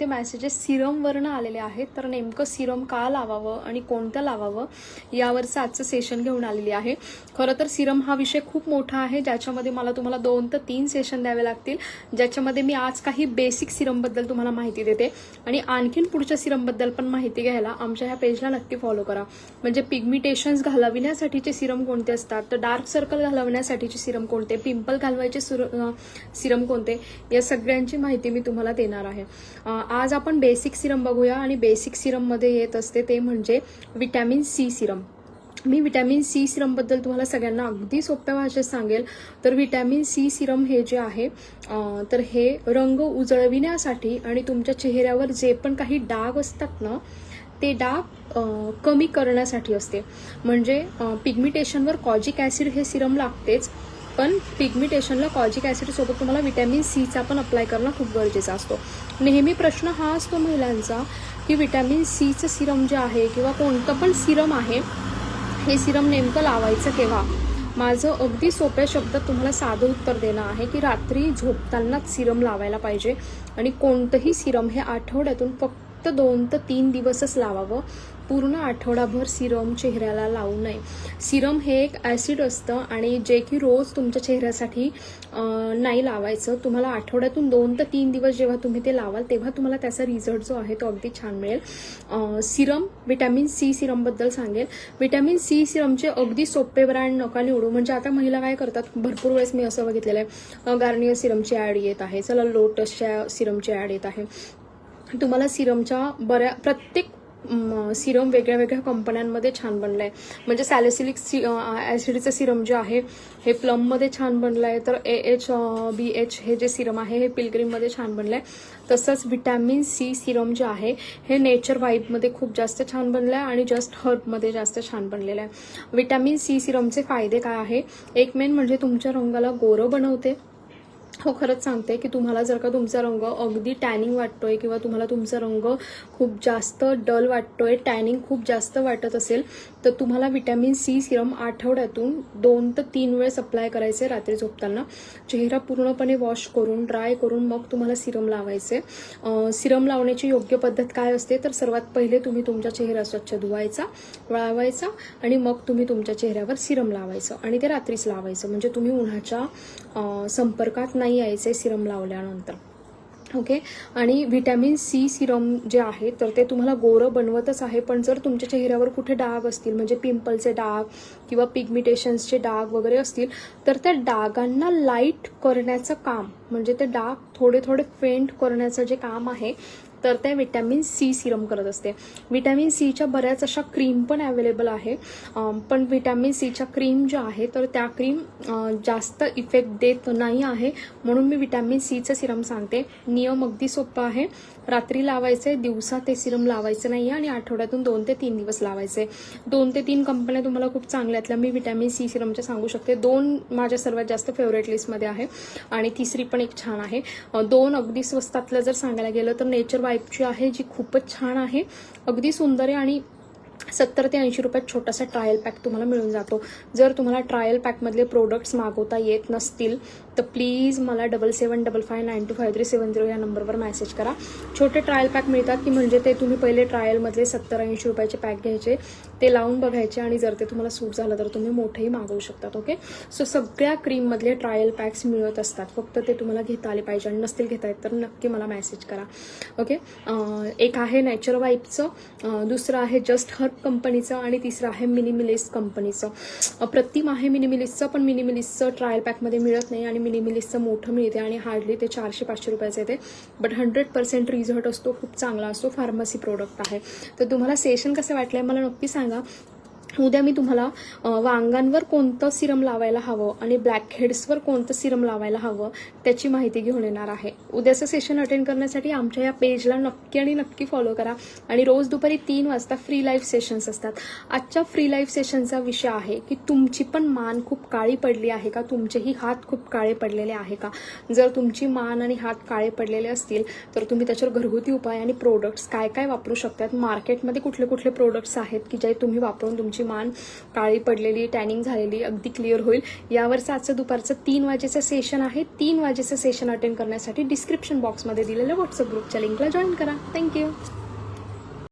ते मॅसेजेस सिरमवरनं आलेले आहेत. तर नेमकं सिरम का लावावं आणि कोणतं लावावं यावरचं आजचं सेशन घेऊन आलेली आहे. खरं तर सिरम हा विषय खूप मोठा आहे ज्याच्यामध्ये मला तुम्हाला दोन ते तीन सेशन द्यावे लागतील. ज्याच्यामध्ये मी आज काही बेसिक सिरमबद्दल तुम्हाला माहिती देते. आणि आणखीन पुढच्या सिरमबद्दल पण माहिती घ्यायला आमच्या ह्या पेजला नक्की फॉलो करा. म्हणजे पिगमिटेशन्स घालविण्यासाठीचे सिरम कोणते असतात? तर डार्क सर्कल घालवण्यासाठीचे सिरम कोणते? पिंपल घालवायचे सिरम कोणते? या सगळ्यांची माहिती मी तुम्हाला देणार आहे. आज आपण बेसिक सिरम बघूया आणि बेसिक सिरममध्ये येत असते ते म्हणजे विटॅमिन सी सिरम मी विटॅमिन सी सिरमबद्दल तुम्हाला सगळ्यांना अगदी सोप्या भाषेत सांगेल. तर विटॅमिन सी सिरम हे जे आहे तर हे रंग उजळविण्यासाठी आणि तुमच्या चेहऱ्यावर जे पण काही डाग असतात ना ते डाग कमी करण्यासाठी असते. म्हणजे पिगमिटेशनवर कॉजिक ॲसिड हे सिरम लागतेच. पण पिगमिटेशनला कॉजिक ॲसिडसोबत तुम्हाला विटॅमिन सीचा पण अप्लाय करणं खूप गरजेचा असतो. नेहमी प्रश्न हा असतो महिलांचा की विटॅमिन सीचं सिरम जे आहे किंवा कोणतं पण सिरम आहे हे सिरम नेमकं लावायचं केव्हा? माझं अगदी सोप्या शब्दात तुम्हाला साधं उत्तर देणं आहे की रात्री झोपतानाच सिरम लावायला पाहिजे. आणि कोणतंही सिरम हे आठवड्यातून फक्त फक्त दोन तर तीन दिवसच लावावं. पूर्ण आठवडाभर सिरम चेहऱ्याला लावू नये. सिरम हे एक ॲसिड असतं आणि जे की रोज तुमच्या चेहऱ्यासाठी नाही लावायचं. तुम्हाला आठवड्यातून दोन ते तीन दिवस जेव्हा तुम्ही ते लावाल तेव्हा तुम्हाला त्याचा रिझल्ट जो आहे तो अगदी छान मिळेल. सिरम विटॅमिन सी सिरमबद्दल सांगेल. विटॅमिन सी सिरमचे अगदी सोपे ब्रँड नका निवडू. म्हणजे आता महिला काय करतात? भरपूर वेळेस मी असं बघितलेलं आहे. गार्नियर सिरमची ॲड येत आहे. चला लोटसच्या सिरमची ॲड येत आहे. तुम्हाला सिरमच्या बऱ्या प्रत्येक सिरम वेगळ्या वेगळ्या कंपन्यांमध्ये छान बनलं आहे म्हणजे सॅलेसिलिक सि ॲसिडचं सिरम जे आहे हे प्लममध्ये छान बनलं आहे तर ए एच बी एच हे जे सिरम आहे हे पिलग्रीममध्ये छान बनलं आहे तसंच विटॅमिन सी सिरम जे आहे हे नेचर वाईबमध्ये खूप जास्त छान बनलं आहे आणि जस्ट हर्बमध्ये जास्त छान बनलेलं आहे. विटॅमिन सी सिरमचे फायदे काय आहे? एक मेन म्हणजे तुमच्या रंगाला गोरं बनवते. हो खरंच सांगते की तुम्हाला जर का तुमचा रंग अगदी टॅनिंग वाटतोय किंवा तुम्हाला तुमचा रंग खूप जास्त डल वाटतोय टॅनिंग खूप जास्त वाटत असेल तर तुम्हाला विटॅमिन सी सिरम आठवड्यातून दोन ते तीन वेळेस अप्लाय करायचे रात्री झोपताना. चेहरा पूर्णपणे वॉश करून ड्राय करून मग तुम्हाला सिरम लावायचे. सिरम लावण्याची योग्य पद्धत काय असते? तर सर्वात पहिले तुम्ही तुमचा चेहरा स्वच्छ धुवायचा वळावायचा आणि मग तुम्ही तुमच्या चेहऱ्यावर सिरम लावायचं आणि ते रात्रीच लावायचं. म्हणजे तुम्ही उन्हाच्या संपर्कात नाही यायचे सिरम लावल्यानंतर. ओके आणि व्हिटॅमिन सी सिरम जे आहे तर ते तुम्हाला गोरं बनवतच आहे पण जर तुमच्या चेहऱ्यावर कुठे डाग असतील म्हणजे पिंपलचे डाग किंवा पिगमिटेशन्सचे डाग वगैरे असतील तर त्या डागांना लाइट करण्याचं काम म्हणजे ते डार्क थोडे थोडे फेंट करण्याचं जे काम आहे तर ते विटॅमिन सी सिरम करत असते. विटॅमिन सीच्या बऱ्याच अशा क्रीम पण अवेलेबल आहे. पण विटॅमिन सीच्या क्रीम ज्या आहे तर त्या क्रीम जास्त इफेक्ट देत नाही आहे. म्हणून मी विटॅमिन सीचं सिरम सांगते. नियम अगदी सोपा आहे. रात्री लावायचे दिवसा ते सिरम लावायचं नाही आहे आणि आठवड्यातून दोन ते तीन दिवस लावायचे. दोन ते तीन कंपन्या तुम्हाला खूप चांगल्यातल्या मी विटॅमिन सी सिरमच्या सांगू शकते. दोन माझ्या सर्वात जास्त फेवरेट लिस्टमध्ये आहे. आणि तिसरी पण एक छान आहे. दोन अगदी स्वस्तातलं जर सांगायला गेलं तर नेचर वाईपची आहे जी खूपच छान आहे. अगदी सुंदर आहे आणि सत्तर ते ऐंशी रुपयात छोटासा ट्रायल पॅक तुम्हाला मिळून जातो. जर तुम्हाला ट्रायल पॅकमधले प्रोडक्ट्स मागवता येत नसतील तर प्लीज मला double seven double five nine two five three seven zero या नंबरवर मेसेज करा. छोटे ट्रायल पॅक मिळतात की म्हणजे ते तुम्ही पहिले ट्रायलमधले सत्तर ऐंशी रुपयाचे पॅक घ्यायचे. ते लावून बघायचे आणि जर ते तुम्हाला सूट झालं तर तुम्ही मोठेही मागवू शकतात ओके सो सगळ्या क्रीममधले ट्रायल पॅक्स मिळत असतात. फक्त ते तुम्हाला घेता आले पाहिजे आणि नसतील घेता येत तर नक्की मला मेसेज करा ओके एक आहे नॅचर वाईपचं दुसरं आहे जस्ट हर्ब कंपनीचं आणि तिसरं आहे मिनिमिलिस कंपनीचं प्रतिम आहे मिनिमिलिसचं पण मिनिमिलिसचं ट्रायल पॅकमध्ये मिळत नाही आणि मिनिमिलिसचं मोठं मिळते आणि हार्डली ते चारशे पाचशे रुपयाचं येते. बट हंड्रेड पर्सेंट रिझल्ट असतो खूप चांगला असतो फार्मसी प्रोडक्ट आहे. तर तुम्हाला सेशन कसं वाटलं आहे मला नक्की सांगा. না उद्या मी तुम्हाला वांगांवर कोणतं सिरम लावायला हवं आणि ब्लॅक हेड्सवर कोणतं सिरम लावायला हवं त्याची माहिती घेऊन येणार आहे. उद्याचं सेशन अटेंड करण्यासाठी आमच्या या पेजला नक्की आणि नक्की फॉलो करा. आणि रोज दुपारी तीन वाजता फ्री लाईव्ह सेशन्स असतात. आजच्या फ्री लाईव्ह सेशनचा विषय आहे की तुमची पण मान खूप काळी पडली आहे का? तुमचेही हात खूप काळे पडलेले आहे का? जर तुमची मान आणि हात काळे पडलेले असतील तर तुम्ही त्याच्यावर घरगुती उपाय आणि प्रोडक्ट्स काय काय वापरू शकतात? मार्केटमध्ये कुठले कुठले प्रोडक्ट्स आहेत की जे तुम्ही वापरून तुमची तुमची मान काळी पडलेली टॅनिंग झालेली अगदी क्लिअर होईल. यावरचं आजचं दुपारचं तीन वाजेचं सेशन आहे. तीन वाजेचं सेशन अटेंड करण्यासाठी डिस्क्रिप्शन बॉक्समध्ये दिलेल्या व्हॉट्सअप ग्रुपच्या लिंकला जॉईन करा. थँक्यू